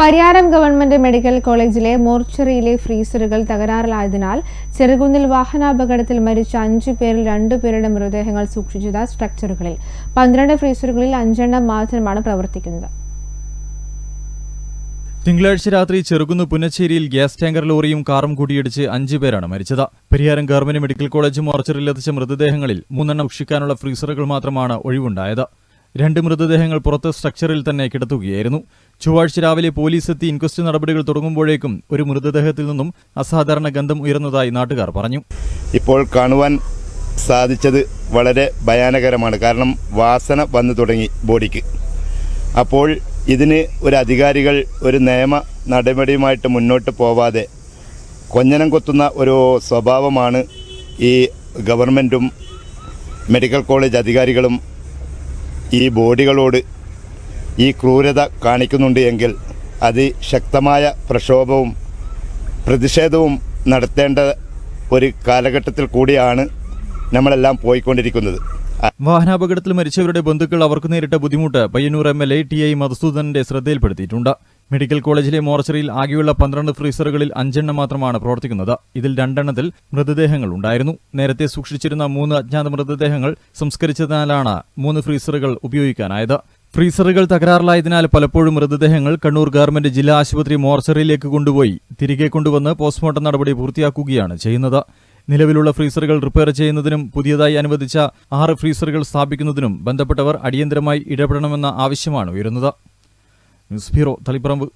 Pariyaram government medical കോളേജിലെ മോർച്ചറിയിലെ ഫ്രീസറുകൾ തകരാറിലായതിനാൽ ചെറുകുന്നിൽ വാഹനാപകടത്തിൽ മരിച്ച അഞ്ചു പേരിൽ രണ്ടുപേരുടെ മൃതദേഹങ്ങൾ സൂക്ഷിച്ചത് സ്ട്രക്ചറുകളിൽ. പന്ത്രണ്ട് ഫ്രീസറുകളിൽ അഞ്ചെണ്ണം മാത്രമാണ് പ്രവർത്തിക്കുന്നത്. തിങ്കളാഴ്ച രാത്രി ചെറുകുന്ന് പുനച്ചേരിയിൽ ഗ്യാസ് ടാങ്കർ ലോറിയും കാറും കൂടിയിടിച്ച് അഞ്ചു പേരാണ് മരിച്ചത്. പരിയാരം ഗവൺമെന്റ് മെഡിക്കൽ കോളേജ് മോർച്ചറിലെത്തിച്ച മൃതദേഹങ്ങളിൽ മൂന്നെണ്ണം സൂക്ഷിക്കാനുള്ള ഫ്രീസറുകൾ മാത്രമാണ് ഒഴിവുണ്ടായത്. രണ്ട് മൃതദേഹങ്ങൾ പുറത്ത് സ്ട്രക്ചറിൽ തന്നെ കിടത്തുകയായിരുന്നു. ചൊവ്വാഴ്ച രാവിലെ പോലീസ് എത്തി ഇൻക്വസ്റ്റ് നടപടികൾ തുടങ്ങുമ്പോഴേക്കും ഒരു മൃതദേഹത്തിൽ നിന്നും അസാധാരണ ഗന്ധം ഉയർന്നതായി നാട്ടുകാർ പറഞ്ഞു. ഇപ്പോൾ കാണുവാൻ സാധിച്ചത് വളരെ ഭയാനകരമാണ്. കാരണം വാസന വന്നു തുടങ്ങി ബോഡിക്ക്. അപ്പോൾ ഇതിന് ഒരു അധികാരികൾ ഒരു നിയമ നടപടിയുമായിട്ട് മുന്നോട്ട് പോവാതെ കൊഞ്ഞനം കൊത്തുന്ന ഒരു സ്വഭാവമാണ് ഈ ഗവൺമെന്റും മെഡിക്കൽ കോളേജ് അധികാരികളും ഈ ബോഡികളോട് ഈ ക്രൂരത കാണിക്കുന്നുണ്ട് എങ്കിൽ അതിശക്തമായ പ്രക്ഷോഭവും പ്രതിഷേധവും നടത്തേണ്ട ഒരു കാലഘട്ടത്തിൽ കൂടിയാണ് നമ്മളെല്ലാം പോയിക്കൊണ്ടിരിക്കുന്നത്. വാഹനാപകടത്തിൽ മരിച്ചവരുടെ ബന്ധുക്കൾ അവർക്ക് നേരിട്ട ബുദ്ധിമുട്ട്. Payyanur M L A T I മധുസൂദനന്റെ ശ്രദ്ധയിൽപ്പെടുത്തിയിട്ടുണ്ട്. മെഡിക്കൽ കോളേജിലെ മോർച്ചറിയിൽ ആകെയുള്ള പന്ത്രണ്ട് ഫ്രീസറുകളിൽ അഞ്ചെണ്ണം മാത്രമാണ് പ്രവർത്തിക്കുന്നത്. ഇതിൽ രണ്ടെണ്ണത്തിൽ മൃതദേഹങ്ങൾ ഉണ്ടായിരുന്നു. നേരത്തെ സൂക്ഷിച്ചിരുന്ന മൂന്ന് അജ്ഞാത മൃതദേഹങ്ങൾ സംസ്കരിച്ചതിനാലാണ് മൂന്ന് ഫ്രീസറുകൾ ഉപയോഗിക്കാനായത്. ഫ്രീസറുകൾ തകരാറിലായതിനാൽ പലപ്പോഴും മൃതദേഹങ്ങൾ കണ്ണൂർ ഗവൺമെന്റ് ജില്ലാ ആശുപത്രി മോർച്ചറിയിലേക്ക് കൊണ്ടുപോയി. തിരികെ കൊണ്ടുവന്ന് പോസ്റ്റ്മോർട്ടം നടപടി പൂർത്തിയാക്കുകയാണ് ചെയ്യുന്നത്. നിലവിലുള്ള ഫ്രീസറുകൾ റിപ്പയർ ചെയ്യുന്നതിനും പുതിയതായി അനുവദിച്ച ആറ് ഫ്രീസറുകൾ സ്ഥാപിക്കുന്നതിനും ബന്ധപ്പെട്ടവർ അടിയന്തരമായി ഇടപെടണമെന്ന ആവശ്യമാണ് ഉയരുന്നത്. スピロ、タリプラム。